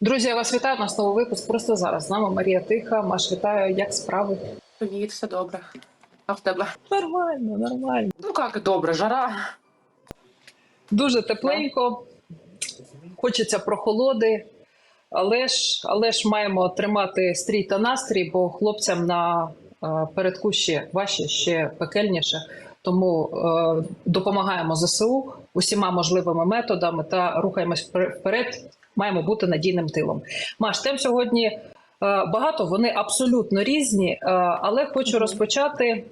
Друзі, я вас вітаю. Наш новий випуск просто зараз. З нами Марія Тиха. Маш, вітаю, як справи? Привіт, все добре. А в тебе? Нормально, нормально. Ну як добре, жара. Дуже тепленько. Хочеться прохолоди, але ж, але ж маємо тримати стрій та настрій, бо хлопцям на е, передку ще важче, ще пекельніше. Тому е, допомагаємо ЗСУ усіма можливими методами та рухаємось впер- вперед. Маємо бути надійним тилом. Маш, тем сьогодні е, багато, вони абсолютно різні, е, але хочу розпочати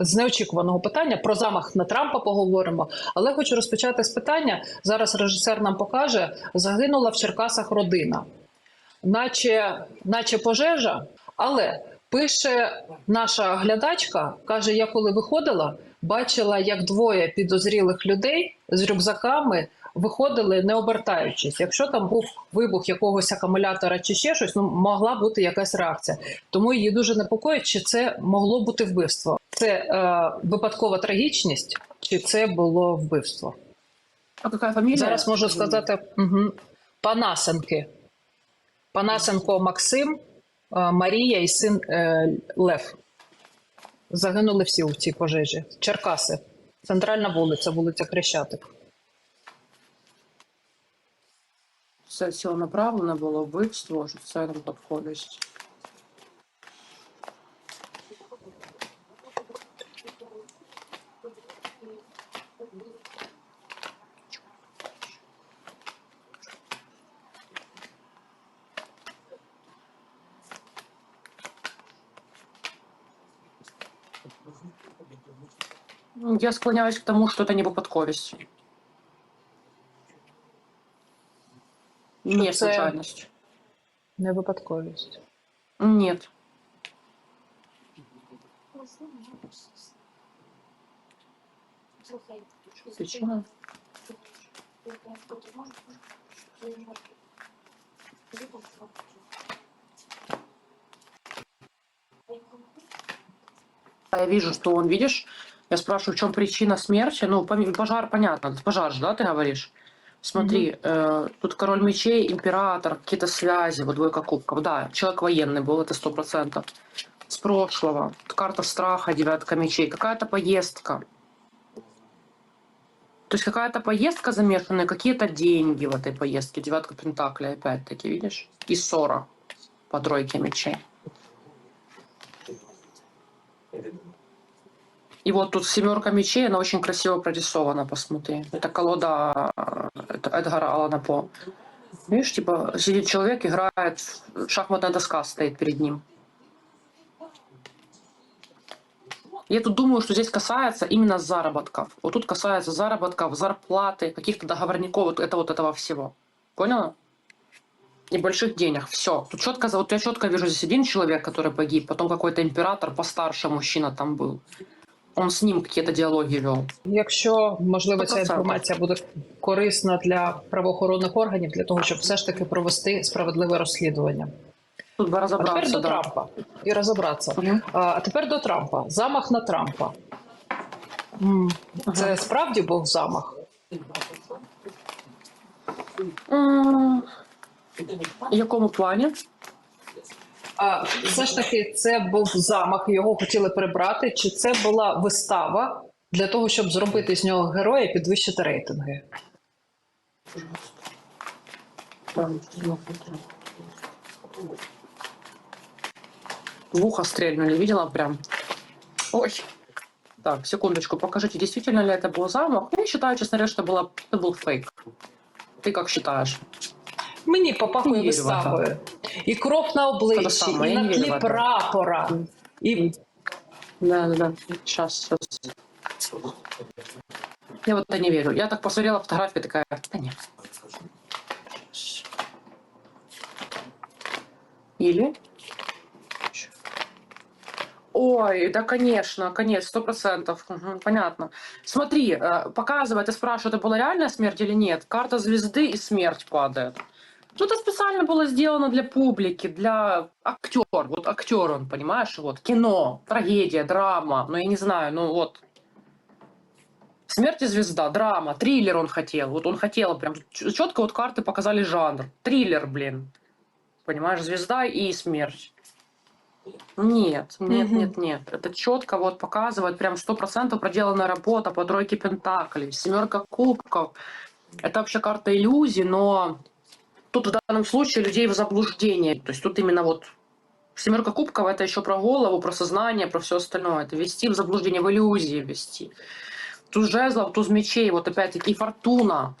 з неочікуваного питання. Про замах на Трампа поговоримо. Але хочу розпочати з питання. Зараз режисер нам покаже: загинула в Черкасах родина, наче, наче пожежа, але. Пише наша глядачка, каже: я коли виходила, бачила, як двоє підозрілих людей з рюкзаками виходили, не обертаючись. Якщо там був вибух якогось акумулятора чи ще щось, ну могла бути якась реакція. Тому її дуже непокоїть, чи це могло бути вбивство. Це е, випадкова трагічність, чи це було вбивство? А яка фамілія? Зараз можу сказати угу. Панасенки. Панасенко Максим, е, Марія і син е, Лев. Загинули всі у цій пожежі. Черкаси. Центральна вулиця, вулиця Хрещатик. Все ціло направлено було вбивство, що це там підходить. Я склоняюсь к тому, что это не выпадковость. Не це- случайность. Не випадковість. Нет. Причина? Я вижу, что он, видишь, я спрашиваю, в чем причина смерти. Ну, пожар, понятно, пожар же, да, ты говоришь? Смотри, э, тут король мечей, император, какие-то связи, вот двойка кубков. Да, человек военный был, это сто процентов. С прошлого. Карта страха, девятка мечей. Какая-то поездка. То есть какая-то поездка замешанная, какие-то деньги в этой поездке. Девятка пентаклей опять-таки, видишь? И ссора по тройке мечей. И вот тут семерка мечей, она очень красиво прорисована, посмотри. Это колода э, Эдгара Алана По. Видишь, типа сидит человек, играет, шахматная доска стоит перед ним. Я тут думаю, что здесь касается именно заработков. Вот тут касается заработков, зарплаты, каких-то договорников, вот это вот этого всего. Поняла? Небольших денег. Все. Тут четко, вот я четко вижу здесь один человек, который погиб, потом какой-то император, постарше мужчина там был. Он с ним какие-то диалоги вел. Якщо можливо ця інформація буде корисна для правоохоронних органів, для того, щоб все ж таки провести справедливе розслідування. Тут бы А тепер до да. Трампа і розібратися. Мгм. А тепер до Трампа. Замах на Трампа. Це Ага. справді був замах. В якому плані? А все ж таки, це був замах, його хотіли прибрати. Чи це була вистава для того, щоб зробити з нього героя і підвищити рейтинги? В ухо стрельнули, видела прям? Ой. Так, секундочку, покажите, действительно ли это был замах? Я считаю, честно говоря, что было, это был фейк. Ты как считаешь? Мені попахує Не вірю в виставою. І кров на обличчі, саме, і я на не вірю в тлі це. прапора. І Да, да, да. Сейчас, сейчас. Я вот это не верю. Я так посмотрела фотографии, такая, да нет. Или? Ой, да, конечно, конечно, сто процентов, Мгм, понятно. Смотри, э, показывает и спрашивает, это была реальная смерть или нет. Карта звезды и смерть падает. Это специально было сделано для публики, для актер. Вот актер он, понимаешь, вот кино, трагедия, драма. Ну, я не знаю, ну вот. Смерть и звезда, драма, триллер он хотел. Вот он хотел прям четко вот карты показали жанр. Триллер, блин. Понимаешь, звезда и смерть. Нет, нет, Мгм. нет, нет. Это четко вот показывает прям сто процентов проделанная работа по тройке пентаклей, семерка кубков. Это вообще карта иллюзий, но тут в данном случае людей в заблуждение. То есть тут именно вот семерка кубков это еще про голову, про сознание, про все остальное. Это вести в заблуждение, в иллюзии вести. Туз жезлов, туз мечей, вот опять-таки и фортуна.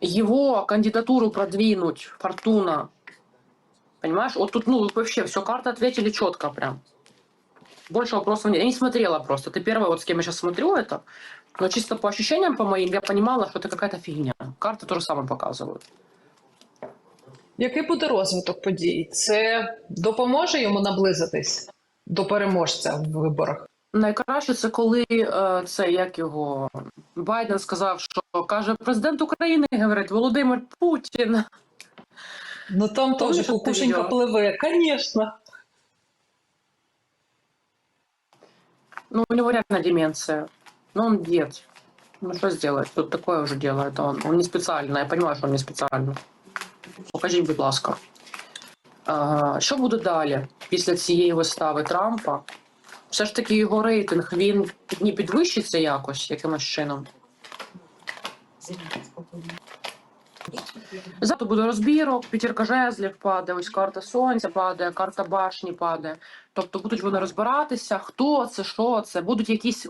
Его кандидатуру продвинуть, фортуна. Понимаешь? Вот тут, ну, вообще, все карты ответили четко прям. Больше вопросов нет. Я не смотрела просто. Ты первая, вот с кем я сейчас смотрю это. Но чисто по ощущениям по моим, я понимала, что это какая-то фигня. Карты то же самое показывают. Який буде розвиток подій? Це допоможе йому наблизитись до переможця в виборах? Найкраще це коли е, це як його Байден сказав, що каже президент України, говорить Володимир Путін. Ну там теж кукушенька пливе, звісно. Ну, у него реально деменция. Ну, он дед. Ну, что сделать? Тут такое уже делает он. Он не специально, я понимаю, що він не спеціально. Покажіть, будь ласка. Що буде далі після цієї вистави Трампа? Все ж таки його рейтинг він не підвищиться якось якимось чином. Завтра буде розбірок, п'ятірка жезлів падає, ось карта сонця падає, карта башні падає. Тобто будуть вони розбиратися, хто це, що це, будуть якісь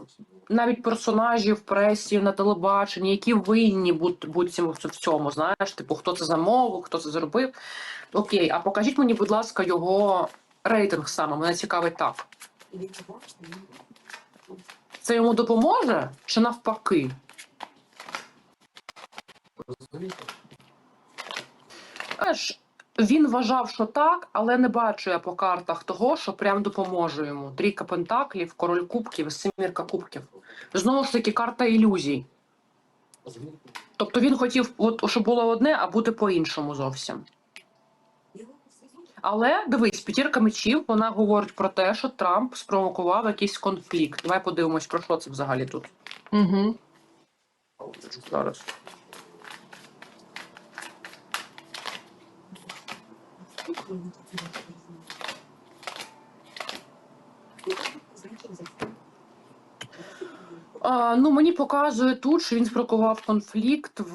навіть персонажі в пресі, на телебаченні, які винні будь, будь в цьому, знаєш, типу, хто це замовив, хто це зробив. Окей, а покажіть мені, будь ласка, його рейтинг саме. Мене цікавить так. Це йому допоможе чи навпаки? Знаєш, він вважав, що так, але не бачу я по картах того, що прям допоможе йому. Трійка пентаклів, король кубків, семірка кубків. Знову ж таки, карта ілюзій. Тобто він хотів, от, щоб було одне, а бути по-іншому зовсім. Але дивись, п'ятірка мечів вона говорить про те, що Трамп спровокував якийсь конфлікт. Давай подивимось, про що це взагалі тут. Угу. Зараз. А, ну, мені показує тут, що він спровокував конфлікт в,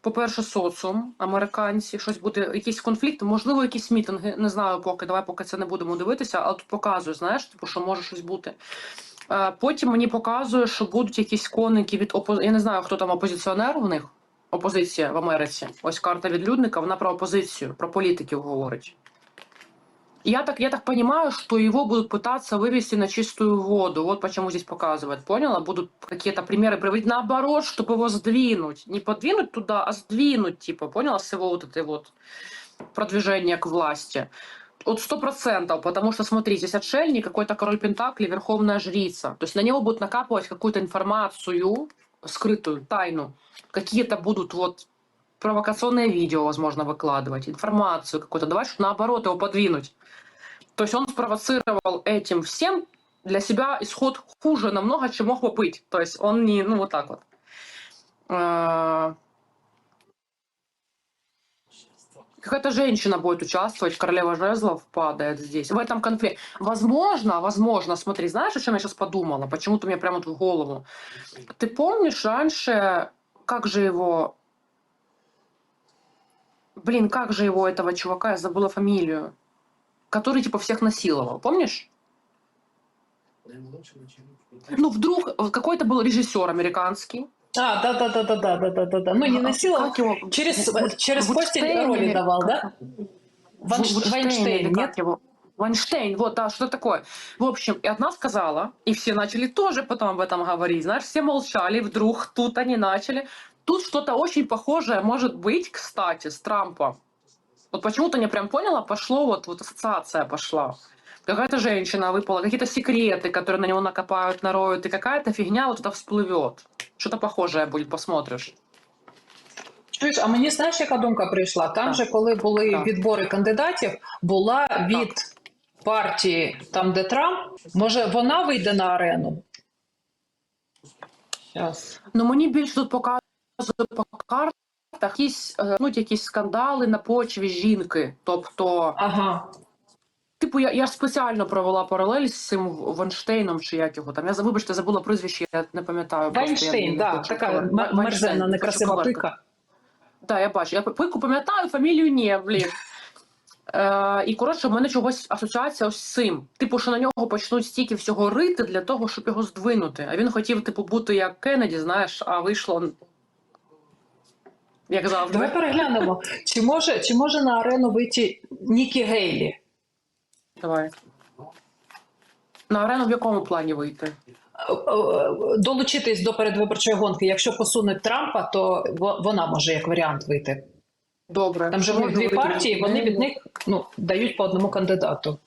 по-перше, соціум американці. Щось буде, якийсь конфлікт, можливо, якісь мітинги. Не знаю поки. Давай поки це не будемо дивитися, але тут показує, знаєш, типу, що може щось бути. Потім мені показує, що будуть якісь коники від опо... Я не знаю, хто там опозиціонер у них Опозиція в Америці. Ось карта відлюдника, вона про опозицію, про політиків говорить. Я так, я так понимаю, что его будут пытаться вывести на чистую воду. Вот почему здесь показывают. Поняла? Будут какие-то примеры приводить наоборот, чтобы его сдвинуть. Не подвинуть туда, а сдвинуть, типа, поняла, с его вот этой вот продвижения к власти. Вот сто процентов, потому что, смотри, здесь отшельник, какой-то король Пентакли, верховная жрица. То есть на него будут накапывать какую-то информацию, скрытую, тайну. Какие-то будут вот провокационные видео, возможно, выкладывать, информацию какую-то, давай, чтобы наоборот его подвинуть. То есть он спровоцировал этим всем для себя исход хуже намного, чем мог бы быть. То есть он не, ну вот так вот. Э, Какая-то женщина будет участвовать, королева жезлов падает здесь. В этом конфликте. Возможно, возможно, смотри, знаешь, о чем я сейчас подумала? Почему-то мне прямо тут в голову. Ты помнишь раньше, как же его... Блин, как же его, этого чувака, я забыла фамилию. Который, типа, всех насиловал. Помнишь? Ну, вдруг какой-то был режиссер американский. А, да, да, да, да, да, да, да, да, да. Ну, не А, насиловал, как его? через, Вот- через постель Штейн роли или- давал, да? Ванш- Вот Вайнштейн, или как нет? его? Вайнштейн, вот, да, что такое. В общем, и одна сказала, и все начали тоже потом об этом говорить. Знаешь, все молчали, вдруг тут они начали. Тут что-то очень похожее может быть, кстати, с Трампа. Вот почему-то не прям поняла, пошло, вот, вот ассоциация пошла. Какая-то женщина выпала, какие-то секреты, которые на него накопают, нароют, и какая-то фигня вот это всплывет. Что-то похожее будет, посмотришь. Чуєш, а мені знаєш, яка думка прийшла? Там Так. же, коли були Так. відбори кандидатів, була від партії, там де Трамп, може вона вийде на арену? Щас. Ну мені більше тут показує по картах якісь, е, ну, якісь скандали на почві жінки. Тобто, Ага. Типу, я, я ж спеціально провела паралель з цим Ванштейном, чи як його там. Я вибачте, забула прізвище, я не пам'ятаю. Вайнштейн, не да, така говорити. м- Вайнштейн, мерзенна, некрасива пика. Так, я бачу. Я пику пам'ятаю, фамілію ні, блін. Е, і коротше, в мене чогось асоціація ось з цим. Типу, що на нього почнуть стільки всього рити для того, щоб його здвинути. А він хотів, типу, бути як Кеннеді, знаєш, а вийшло. Як завжди. Давай переглянемо. Чи може, чи може на арену вийти Нікі Гейлі? Давай. На арену в якому плані вийти? Долучитись до передвиборчої гонки. Якщо посунуть Трампа, то вона може як варіант вийти. Добре. Там же дві партії, вони від них ну, дають по одному кандидату.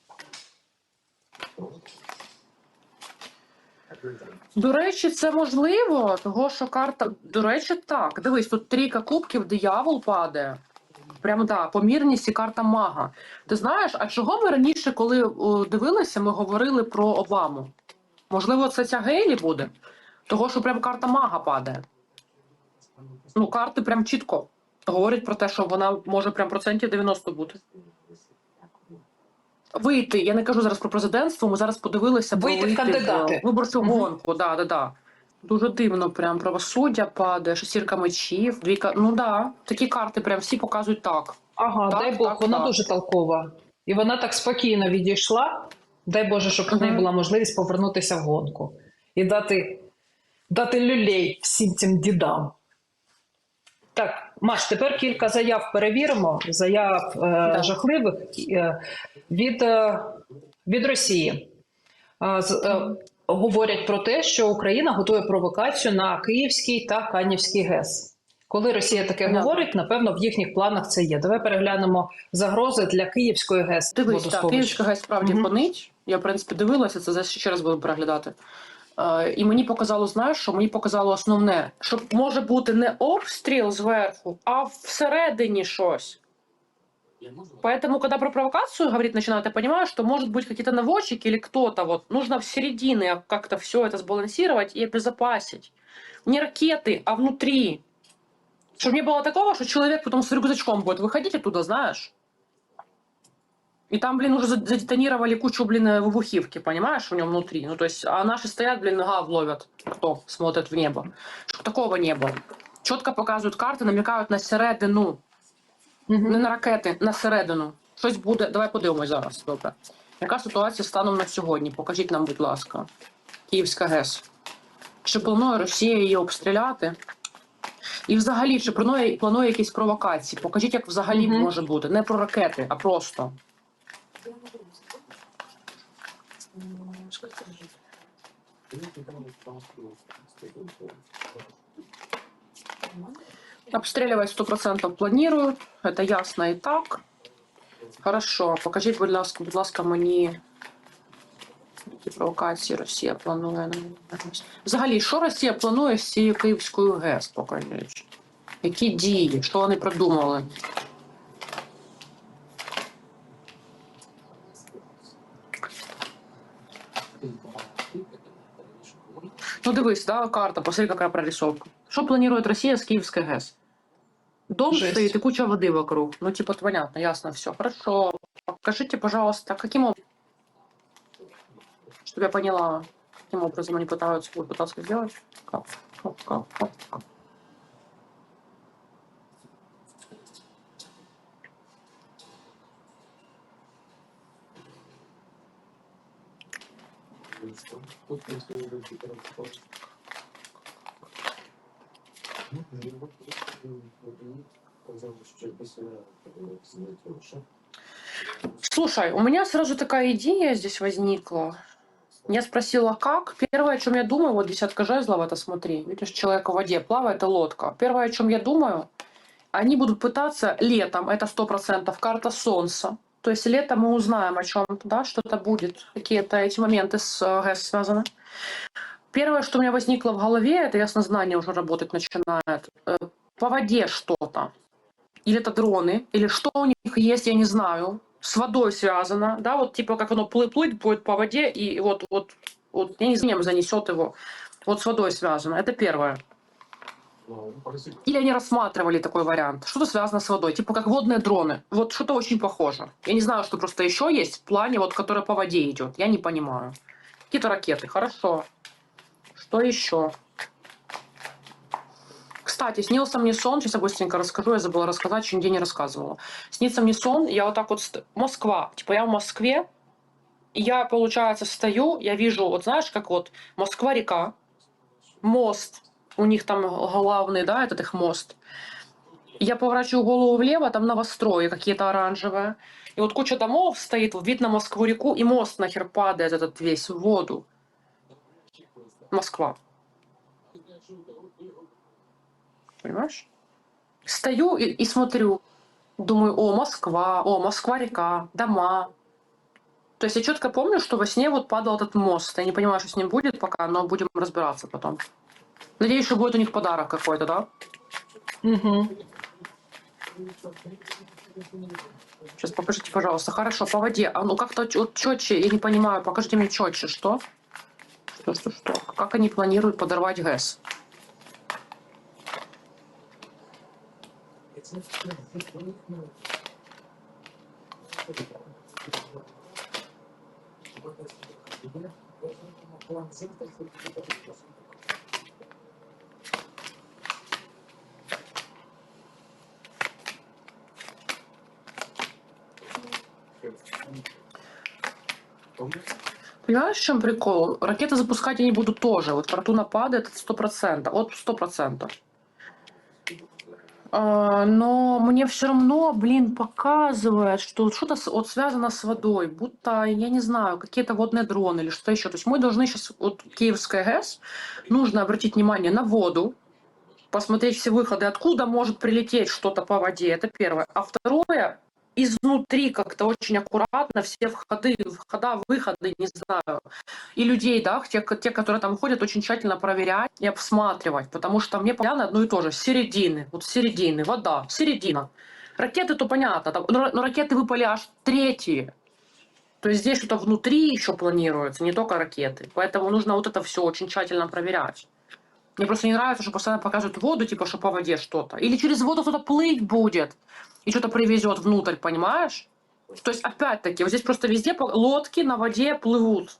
До речі, це можливо, того що карта. До речі, так. Дивись, тут трійка кубків, диявол падає. Прямо да, помірність і карта мага. Ти знаєш, а чого ми раніше, коли дивилися, ми говорили про Обаму? Можливо, це ця Гейлі буде? Того, що прям карта мага падає. Ну, карти прям чітко говорять про те, що вона може прям процентів 90 бути. Вийти, я не кажу зараз про президентство, ми зараз подивилися про Вийти в кандидати. виборчу гонку. Да, да, да. Дуже дивно, прям правосуддя падає, шестірка мечів, двійка. Ну да, такі карти прям всі показують так. Ага, Так, дай Бог, так, вона так. дуже толкова. І вона так спокійно відійшла. Дай Боже, щоб в неї була можливість повернутися в гонку і дати, дати люлей всім цим дідам. Так, Маш, тепер кілька заяв перевіримо. Заяв е, Да. жахливих е, від, е, від Росії. Е, з- е, говорять про те, що Україна готує провокацію на Київський та Канівський ГЕС. Коли Росія таке Понятно. говорить, напевно, в їхніх планах це є. Давай переглянемо загрози для Київської ГЕС. Дивись, так. Київська гай справді Мгм. фонить. Я, в принципі, дивилася, це зараз ще раз буду переглядати. Е, і мені показало, знаєш, що мені показало основне, що може бути не обстріл зверху, а всередині щось. Поэтому, когда про провокацию говорить начинают, я понимаю, что может быть какие-то наводчики или кто-то. Вот нужно в середине как-то все это сбалансировать и обезопасить. Не ракеты, а внутри. Чтобы не было такого, что человек потом с рюкзачком будет выходить оттуда, знаешь. И там, блин, уже зад- задетонировали кучу, блин, э, выбухивки, понимаешь, у него внутри. Ну, то есть, а наши стоят, блин, гав ловят, кто смотрит в небо. Чтобы такого не было. Четко показывают карты, намекают на середину. Мгм. Не на ракети, на середину. Щось буде. Давай подивимось зараз. Добре. Яка ситуація станом на сьогодні? Покажіть нам, будь ласка. Київська ГЕС. Чи планує Росія її обстріляти? І взагалі, чи планує, планує якісь провокації? Покажіть, як взагалі Мгм. може бути. Не про ракети, а просто. Обстрілювати 100% планують. Це ясно і так. Хорошо. Покажіть, будь ласка, будь ласка, мені. Провокації Росія планує. Взагалі, що Росія планує з цією Київською ГЕС, покажіть? Які дії? Що вони придумали? Ну, дивись, да, карта, посмотри, какая прорисовка. Что планирует Россия с Киевской ГЭС? Дом Жесть. стоит и куча воды вокруг. Ну, типа, понятно, ясно, все. Хорошо. Покажите, пожалуйста, каким образом... Чтобы я поняла, каким образом они пытаются, будут пытаться сделать. Как? Как? Как? Как? как? Слушай, у меня сразу такая идея здесь возникла. Я спросила, как. Первое, о чем я думаю, вот десятка жезлов, это смотри. Видишь, человек в воде плавает, это лодка. Первое, о чем я думаю, они будут пытаться летом, это сто процентов, карта солнца. То есть летом мы узнаем, о чем да, что-то будет, какие-то эти моменты с э, ГЭС связаны. Первое, что у меня возникло в голове, это яснознание уже работать начинает. Э, По воде что-то. Или это дроны, или что у них есть, я не знаю. С водой связано, да, вот типа как оно плыть, плыть будет по воде, и вот, вот, вот я не знаю, занесет его. Вот с водой связано. Это первое. Или они рассматривали такой вариант. Что-то связано с водой, типа как водные дроны. Вот что-то очень похоже. Я не знаю, что просто еще есть в плане, вот, которое по воде идет. Я не понимаю. Какие-то ракеты, хорошо. Что еще? Кстати, снился мне сон, сейчас я быстренько расскажу, я забыла рассказать, еще нигде не рассказывала. Снится мне сон, я вот так вот... ст- Москва, типа я в Москве, и я, получается, стою, я вижу, вот знаешь, как вот Москва-река, мост, у них там главный, да, этот их мост. Я поворачиваю голову влево, там новострои какие-то оранжевые. И вот куча домов стоит, вот вид на Москву-реку, и мост нахер падает этот весь в воду. Москва. Понимаешь? Стою и, и смотрю. Думаю, о, Москва, о, Москва-река, дома. То есть я четко помню, что во сне вот падал этот мост. Я не понимаю, что с ним будет пока, но будем разбираться потом. Надеюсь, что будет у них подарок какой-то, да? Угу. Сейчас покажите, пожалуйста. Хорошо, по воде. А ну как-то вот четче, я не понимаю. Покажите мне четче, что? Что, что? Как они планируют подорвать ГЭС? Понимаешь, в чем прикол? Ракеты запускать они будут тоже. Вот фортуна падает. Вот сто процентов. А, но мне все равно, блин, показывает, что что-то вот связано с водой, будто, я не знаю, какие-то водные дроны или что еще. То есть мы должны сейчас, вот Киевская ГЭС, нужно обратить внимание на воду, посмотреть все выходы, откуда может прилететь что-то по воде, это первое. А второе, изнутри как-то очень аккуратно все входы, входа, выходы, не знаю, и людей, да, те, те, которые там ходят, очень тщательно проверять и обсматривать, потому что мне понятно одно и то же, середины, вот середины, вода, середина. Ракеты, то понятно, там, но ракеты выпали аж третьи. То есть здесь что-то внутри еще планируется, не только ракеты. Поэтому нужно вот это все очень тщательно проверять. Мне просто не нравится, что постоянно показывают воду, типа, что по воде что-то. Или через воду кто-то плыть будет и что-то привезет внутрь, понимаешь? То есть, опять-таки, вот здесь просто везде лодки на воде плывут.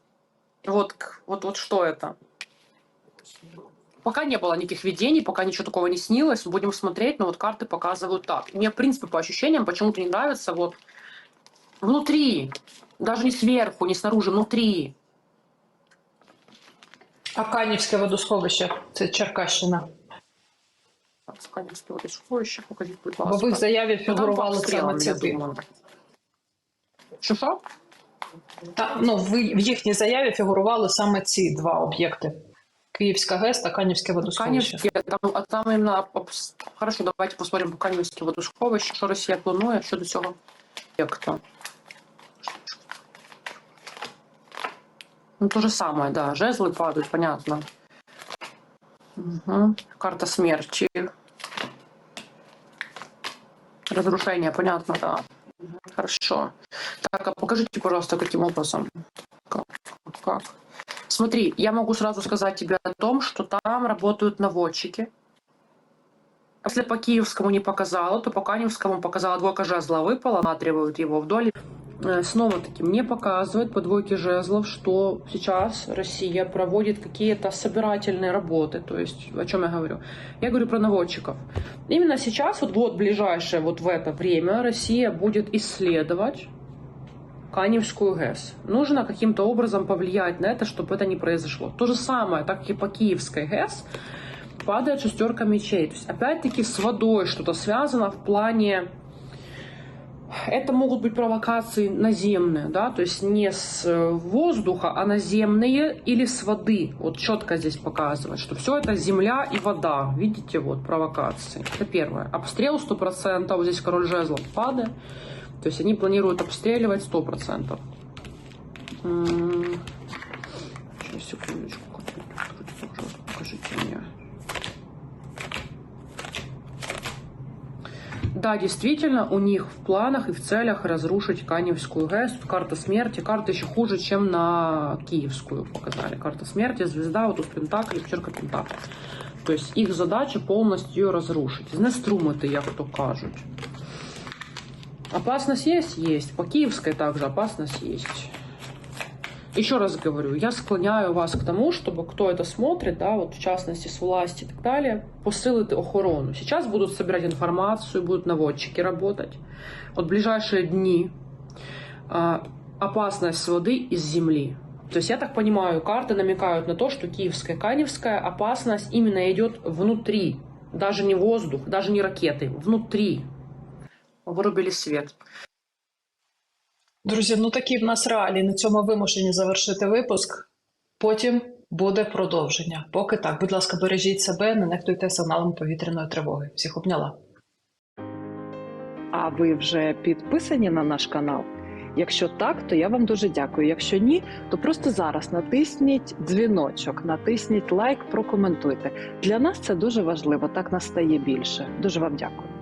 Вот, вот, вот что это. Пока не было никаких видений, пока ничего такого не снилось. Будем смотреть, но вот карты показывают так. Мне, в принципе, по ощущениям почему-то не нравится вот внутри. Даже не сверху, не снаружи, внутри. А Канівське водосховище це Черкащина. Так, Сканівське водосховище, покажіть, будь ласка. Бо ви в заяві фігурували саме ці. Що що? Та, ну, в, в їхній заяві фігурували саме ці два об'єкти: Київська ГЕС та Канівське водосховище. Канівське, там, а там іменно Хорошо, давайте посмотрим по Канівське водосховище, що Росія планує щодо цього об'єкту. Ну, то же самое, да. Жезлы падают, понятно. Мгм. Карта смерти. Разрушение, понятно, да. Хорошо. Так, а покажите, пожалуйста, каким образом. Как? как? Смотри, я могу сразу сказать тебе о том, что там работают наводчики. Если по Киевскому не показала, то по Каневскому показала двойка жезла выпала, натривают его вдоль. Э, Снова-таки мне показывают по двойке жезлов, что сейчас Россия проводит какие-то собирательные работы. То есть, о чем я говорю? Я говорю про наводчиков. Именно сейчас, вот год ближайшее, вот в это время, Россия будет исследовать Каневскую ГЭС. Нужно каким-то образом повлиять на это, чтобы это не произошло. То же самое, так и по Киевской ГЭС падает шестерка мечей. То есть, опять-таки, с водой что-то связано в плане... Это могут быть провокации наземные, да, то есть не с э, воздуха, а наземные или с воды. Вот четко здесь показывает, что все это земля и вода. Видите, вот провокации. Это первое. Обстрел 100%, вот здесь король жезлов падает. То есть они планируют обстреливать 100%. М, Сейчас, секундочку. Покажите мне. Да, действительно, у них в планах и в целях разрушить Каневскую ГЭС. Карта смерти. Карта еще хуже, чем на Киевскую показали. Карта смерти, звезда, вот тут Пентакль, пятерка Пентакль. То есть их задача полностью ее разрушить. Знеструмити, як то кажуть. Опасность есть? Есть. По Киевской также опасность есть. Еще раз говорю, я склоняю вас к тому, чтобы кто это смотрит, да, вот в частности с власти и так далее, посылить охорону. Сейчас будут собирать информацию, будут наводчики работать. Вот ближайшие дни а, опасность с воды из земли. То есть я так понимаю, карты намекают на то, что Киевская, Каневская опасность именно идет внутри, даже не воздух, даже не ракеты, внутри. Вырубили свет. Друзі, ну такі в нас реалії. На цьому вимушені завершити випуск. Потім буде продовження. Поки так, будь ласка, бережіть себе, не нехтуйте сигналом повітряної тривоги. Всіх обняла. А ви вже підписані на наш канал? Якщо так, то я вам дуже дякую. Якщо ні, то просто зараз натисніть дзвіночок, натисніть лайк, прокоментуйте. Для нас це дуже важливо. Так нас стає більше. Дуже вам дякую.